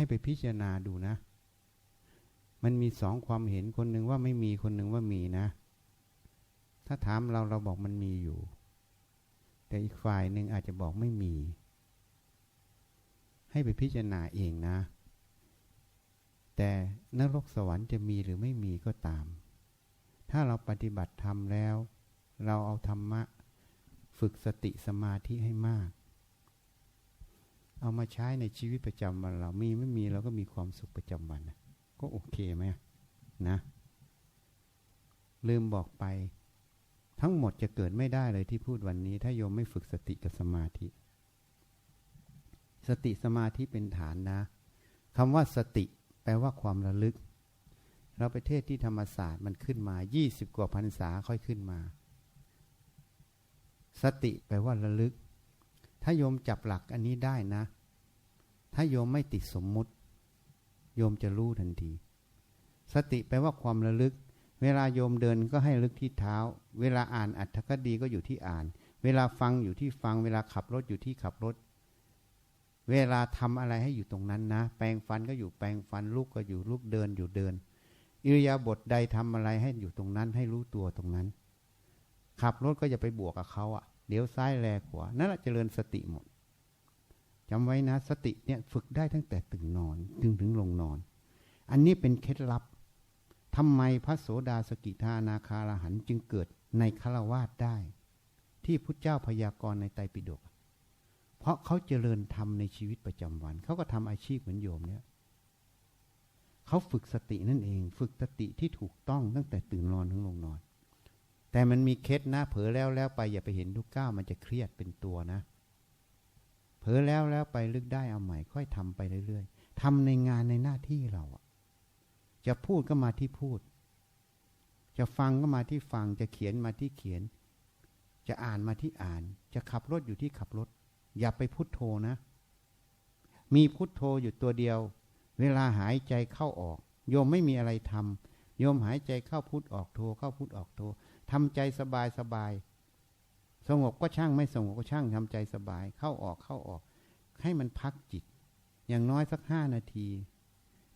ให้ไปพิจารณาดูนะ มันมีสองความเห็นคนหนึ่งว่าไม่มีคนหนึ่งว่ามีนะ ถ้าถามเราเราบอกมันมีอยู่ แต่อีกฝ่ายหนึ่งอาจจะบอกไม่มี ให้ไปพิจารณาเองนะ แต่นรกสวรรค์จะมีหรือไม่มีก็ตาม ถ้าเราปฏิบัติธรรมแล้ว เราเอาธรรมะ ฝึกสติสมาธิให้มาก เอามาใช้ในชีวิตประจำวันเรา มีไม่มีเราก็มีความสุขประจำวันก็โอเคไหมนะ ลืมบอกไป ทั้งหมดจะเกิดไม่ได้เลยที่พูดวันนี้ ถ้าโยมไม่ฝึกสติกับสมาธิ สติสมาธิเป็นฐานนะคำว่าสติแปลว่าความระลึก เราประเทศที่ธรรมศาสตร์มันขึ้นมา 20 กว่าพรรษาค่อยขึ้นมา สติแปลว่าระลึก ถ้าโยมจับหลักอันนี้ได้นะ ถ้าโยมไม่ติดสมมุติ โยมจะรู้ทันที สติแปลว่าความระลึก เวลาโยมเดินก็ให้ลึกที่เท้า เวลาอ่านอัตถคดีก็อยู่ที่อ่าน เวลาฟังอยู่ที่ฟัง เวลาขับรถอยู่ที่ขับรถ เวลาทำอะไรให้อยู่ตรงนั้นนะ แปลงฟันก็อยู่แปลงฟันลุกก็อยู่ลุกเดินอยู่เดิน อิริยาบถใดทำอะไรให้อยู่ตรงนั้น ให้รู้ตัวตรงนั้น ขับรถก็อย่าไปบวกกับเขาอะ เดี๋ยวซ้ายแลขวา นั่นแหละเจริญสติหมดจำไว้นะ สติเนี่ยฝึกได้ตั้งแต่ตื่นนอนถึงถึงลงนอน อันนี้เป็นเคล็ดลับทำไมพระโสดาสกิทานาคาราหันจึงเกิดในคาวาสได้ ที่พุทธเจ้าพยากรณ์ในไตรปิฎกเพราะเขาเจริญธรรมในชีวิตประจำวัน เขาก็ทำอาชีพเหมือนโยมเนี่ยเขาฝึกสตินั่นเอง ฝึกสติที่ถูกต้องตั้งแต่ตื่นนอนถึงลงนอน แต่มันมีเคล็ดนะ เผลอแล้วแล้วไปอย่าไปเห็นทุกก้าวมันจะเครียดเป็นตัวนะ เผลอแล้วแล้วไปลึกได้เอาใหม่ ค่อยทำไปเรื่อยๆทำในงานในหน้าที่เราจะพูดก็มาที่พูด จะฟังก็มาที่ฟัง จะเขียนมาที่เขียน จะอ่านมาที่อ่าน จะขับรถอยู่ที่ขับรถ อย่าไปพุโทโธนะ มีพุโทโธอยู่ตัวเดียว เวลาหายใจเข้าออก โยมไม่มีอะไรทำโยมหายใจเข้าพุทออกโธเข้าพุทออกโธ ทำใจสบายสบาย สงบก็ช่างไม่สงบก็ช่างทำใจสบาย เข้าออกเข้าออก ให้มันพักจิต อย่างน้อยสักห้านาที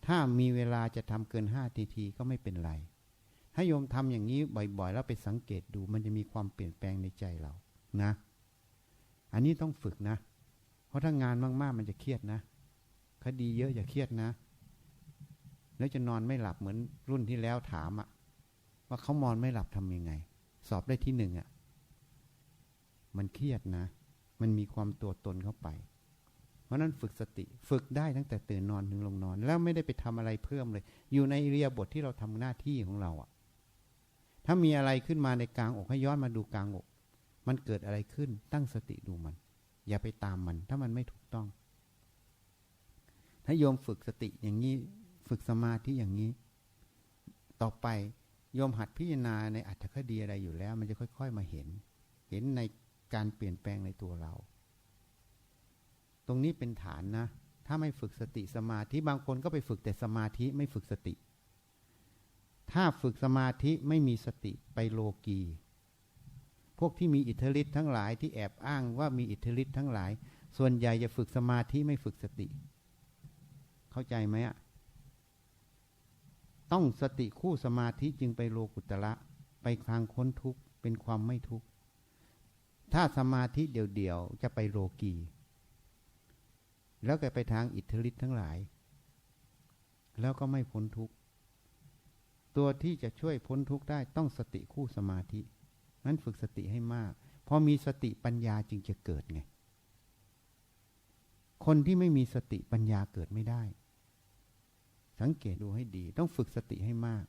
ถ้ามีเวลาจะทำเกินห้านาทีก็ไม่เป็นไรให้โยมทำอย่างนี้บ่อยๆ แล้วไปสังเกตดู มันจะมีความเปลี่ยนแปลงในใจเรานะ อันนี้ต้องฝึกนะ เพราะถ้างานมากๆมันจะเครียดนะ คดีเยอะอย่าเครียดนะ แล้วจะนอนไม่หลับเหมือนรุ่นที่แล้วถามอะ ว่าเขานอนไม่หลับทำยังไง สอบได้ที่หนึ่งอะมันเครียดนะ มันมีความตัวตนเข้าไป เพราะนั้นฝึกสติ ฝึกได้ตั้งแต่ตื่นนอนถึงลงนอน แล้วไม่ได้ไปทำอะไรเพิ่มเลย อยู่ในเรียบทที่เราทำหน้าที่ของเราอะ ถ้ามีอะไรขึ้นมาในกลางอกให้ย้อนมาดูกลางอก มันเกิดอะไรขึ้น ตั้งสติดูมัน อย่าไปตามมัน ถ้ามันไม่ถูกต้อง ถ้าโยมฝึกสติอย่างนี้ ฝึกสมาธิอย่างนี้ ต่อไป โยมหัดพิจารณาในอัตถคดีอะไรอยู่แล้ว มันจะค่อย ๆ มาเห็น เห็นในการเปลี่ยนแปลงในตัวเรา ตรงนี้เป็นฐานนะ ถ้าไม่ฝึกสติสมาธิบางคนก็ไปฝึกแต่สมาธิไม่ฝึกสติ ถ้าฝึกสมาธิไม่มีสติไปโลกีพวกที่มีอิทธิฤทธิ์ทั้งหลายที่แอบอ้างว่ามีอิทธิฤทธิ์ทั้งหลาย ส่วนใหญ่จะฝึกสมาธิไม่ฝึกสติ เข้าใจไหมอะ ต้องสติคู่สมาธิจึงไปโลกุตระไปทางค้นทุกข์เป็นความไม่ทุกข์ถ้าสมาธิเดี่ยวๆจะไปโลกี แล้วก็ไปทางอิทธิฤทธิ์ทั้งหลาย แล้วก็ไม่พ้นทุกข์ตัวที่จะช่วยพ้นทุกข์ได้ต้องสติคู่สมาธินั้นฝึกสติให้มากพอมีสติปัญญาจึงจะเกิดไง คนที่ไม่มีสติปัญญาเกิดไม่ได้ สังเกตดูให้ดี ต้องฝึกสติให้มาก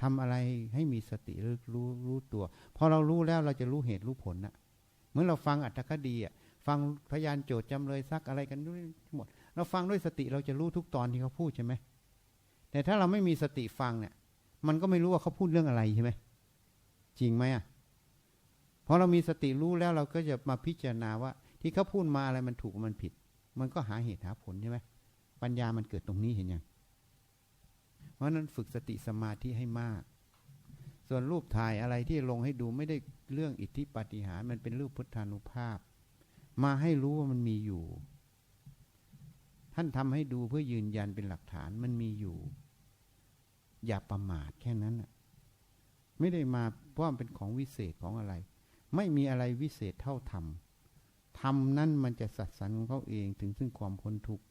ทำอะไรให้มีสติรู้รู้รู้ตัว พอเรารู้แล้วเราจะรู้เหตุรู้ผลนะเหมือนเราฟังอัตถคดีอะฟังพยานโจทย์จำเลยซักอะไรกันด้วยหมด เราฟังด้วยสติเราจะรู้ทุกตอนที่เขาพูดใช่ไหมแต่ถ้าเราไม่มีสติฟังเนี่ย มันก็ไม่รู้ว่าเขาพูดเรื่องอะไรใช่ไหมจริงไหมอะพอเรามีสติรู้แล้วเราก็จะมาพิจารณาว่า ที่เขาพูดมาอะไรมันถูกมันผิด มันก็หาเหตุหาผลใช่ไหมปัญญามันเกิดตรงนี้เห็นยัง เพราะนั้นฝึกสติสมาธิให้มาก ส่วนรูปถ่ายอะไรที่ลงให้ดูไม่ได้เรื่องอิทธิปฏิหารมันเป็นรูปพุทธานุภาพ มาให้รู้ว่ามันมีอยู่ ท่านทำให้ดูเพื่อยืนยันเป็นหลักฐานมันมีอยู่ อย่าประมาทแค่นั้นไม่ได้มาเพราะมันเป็นของวิเศษของอะไร ไม่มีอะไรวิเศษเท่าธรรมธรรมนั่นมันจะสัตสันของเขาเองถึงซึ่งความพ้นทุกข์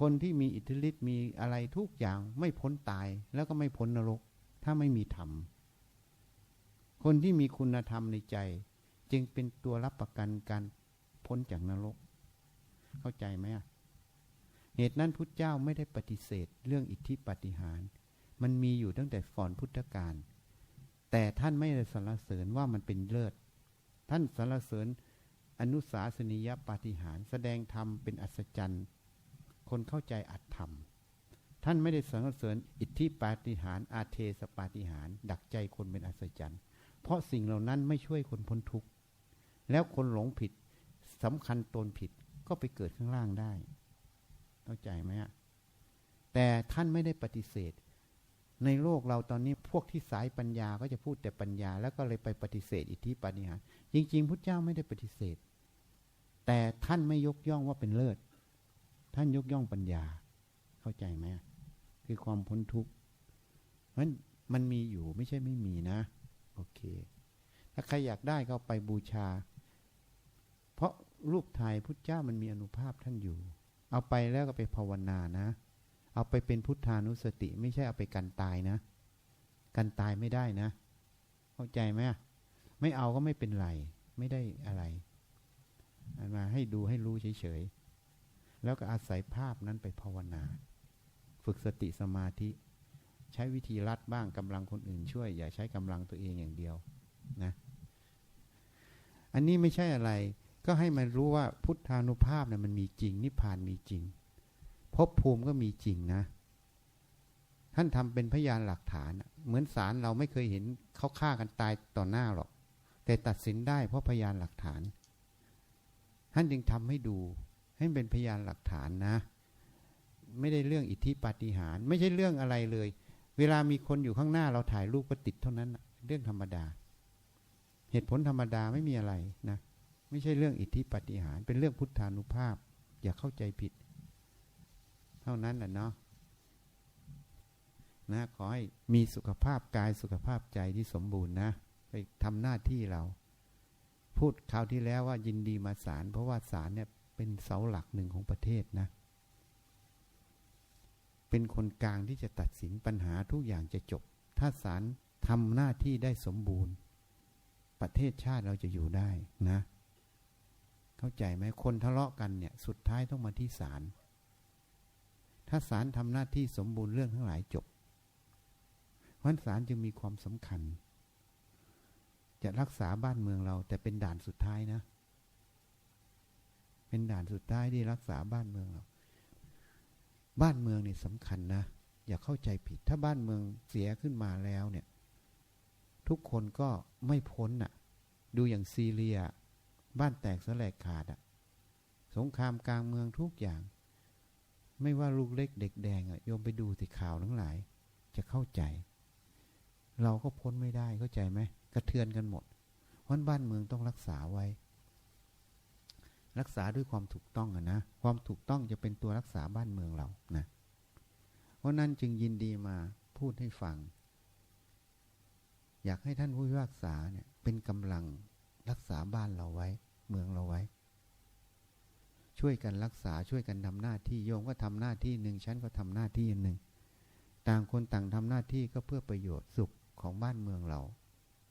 คนที่มีอิทธิฤทธิ์มีอะไรทุกอย่างไม่พ้นตายแล้วก็ไม่พ้นนรก ถ้าไม่มีธรรม คนที่มีคุณธรรมในใจ จึงเป็นตัวรับประกันการพ้นจากนรก เข้าใจไหมเหตุนั้นพุทธเจ้าไม่ได้ปฏิเสธเรื่องอิทธิปฏิหาร มันมีอยู่ตั้งแต่ก่อนพุทธกาลแต่ท่านไม่ได้สรรเสริญว่ามันเป็นเลิศ ท่านสรรเสริญอนุสาสนียปฏิหาร แสดงธรรมเป็นอัศจรรย์ คนเข้าใจอัตธรรม ท่านไม่ได้สรรเสริญอิทธิปาฏิหารอาเทสปาฏิหารดักใจคนเป็นอัศจรรย์ เพราะสิ่งเหล่านั้นไม่ช่วยคนพ้นทุกข์แล้วคนหลงผิดสำคัญตนผิดก็ไปเกิดข้างล่างได้ เข้าใจไหมฮะแต่ท่านไม่ได้ปฏิเสธ ในโลกเราตอนนี้พวกที่สายปัญญาก็จะพูดแต่ปัญญา แล้วก็เลยไปปฏิเสธอิทธิปาฏิหารจริง ๆ พุทธเจ้าไม่ได้ปฏิเสธ แต่ท่านไม่ยกย่องว่าเป็นเลิศ ท่านยกย่องปัญญา เข้าใจไหมคือความพ้นทุกข์เพราะมันมีอยู่ไม่ใช่ไม่มีนะ โอเค ถ้าใครอยากได้ก็ไปบูชา เพราะรูปถ่ายพุทธเจ้ามันมีอนุภาพท่านอยู่ เอาไปแล้วก็ไปภาวนานะ เอาไปเป็นพุทธานุสติ ไม่ใช่เอาไปกันตายนะ กันตายไม่ได้นะ เข้าใจไหมไม่เอาก็ไม่เป็นไร ไม่ได้อะไรมาให้ดูให้รู้เฉยๆ แล้วก็อาศัยภาพนั้นไปภาวนา ฝึกสติสมาธิ ใช้วิธีรัดบ้างกำลังคนอื่นช่วย อย่าใช้กำลังตัวเองอย่างเดียวนะอันนี้ไม่ใช่อะไร ก็ให้มันรู้ว่าพุทธานุภาพเนี่ยมันมีจริง นิพพานมีจริงภพภูมิก็มีจริงนะ ท่านทำเป็นพยานหลักฐาน เหมือนศาลเราไม่เคยเห็นเขาฆ่ากันตายต่อหน้าหรอก แต่ตัดสินได้เพราะพยานหลักฐาน ท่านจึงทำให้ดู ให้เป็นพยานหลักฐานนะ ไม่ได้เรื่องอิทธิปาฏิหาริย์ไม่ใช่เรื่องอะไรเลย เวลามีคนอยู่ข้างหน้าเราถ่ายรูปก็ติดเท่านั้นเรื่องธรรมดา เหตุผลธรรมดาไม่มีอะไรนะ ไม่ใช่เรื่องอิทธิปาฏิหาริย์เป็นเรื่องพุทธานุภาพ อย่าเข้าใจผิด เท่านั้นแหละเนาะนะขอให้มีสุขภาพกายสุขภาพใจที่สมบูรณ์นะไปทำหน้าที่เรา พูดคราวที่แล้วว่ายินดีมาศาลเพราะว่าศาลเนี่ย เป็นเสาหลักหนึ่งของประเทศนะ เป็นคนกลางที่จะตัดสินปัญหาทุกอย่างจะจบ ถ้าศาลทำหน้าที่ได้สมบูรณ์ ประเทศชาติเราจะอยู่ได้นะ เข้าใจไหมคนทะเลาะกันเนี่ย สุดท้ายต้องมาที่ศาลถ้าศาลทำหน้าที่สมบูรณ์เรื่องทั้งหลายจบเพราะศาลจึงมีความสำคัญ จะรักษาบ้านเมืองเราแต่เป็นด่านสุดท้ายนะ เป็นด่านสุดท้ายที่รักษาบ้านเมืองเราบ้านเมืองนี่สำคัญนะ อย่าเข้าใจผิด ถ้าบ้านเมืองเสียขึ้นมาแล้วเนี่ย ทุกคนก็ไม่พ้นน่ะ ดูอย่างซีเรีย บ้านแตกสลายขาดอะสงครามกลางเมืองทุกอย่าง ไม่ว่าลูกเล็กเด็กแดงอะโยมไปดูสิข่าวทั้งหลาย จะเข้าใจ เราก็พ้นไม่ได้เข้าใจไหมกระเทือนกันหมดเพราะบ้านเมืองต้องรักษาไว้ รักษาด้วยความถูกต้องอะนะ ความถูกต้องจะเป็นตัวรักษาบ้านเมืองเรานะเพราะนั้นจึงยินดีมาพูดให้ฟัง อยากให้ท่านผู้พิพากษาเนี่ยเป็นกำลังรักษาบ้านเราไว้ เมืองเราไว้ ช่วยกันรักษาช่วยกันทำหน้าที่โยมก็ทำหน้าที่หนึ่งฉันก็ทำหน้าที่หนึ่งต่างคนต่างทำหน้าที่ก็เพื่อประโยชน์สุขของบ้านเมืองเรา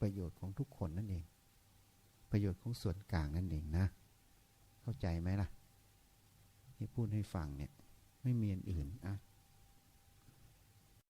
ประโยชน์ของทุกคนนั่นเอง ประโยชน์ของส่วนกลางนั่นเองนะ เข้าใจไหมล่ะที่พูดให้ฟังเนี่ย ไม่มีอันอื่นอะ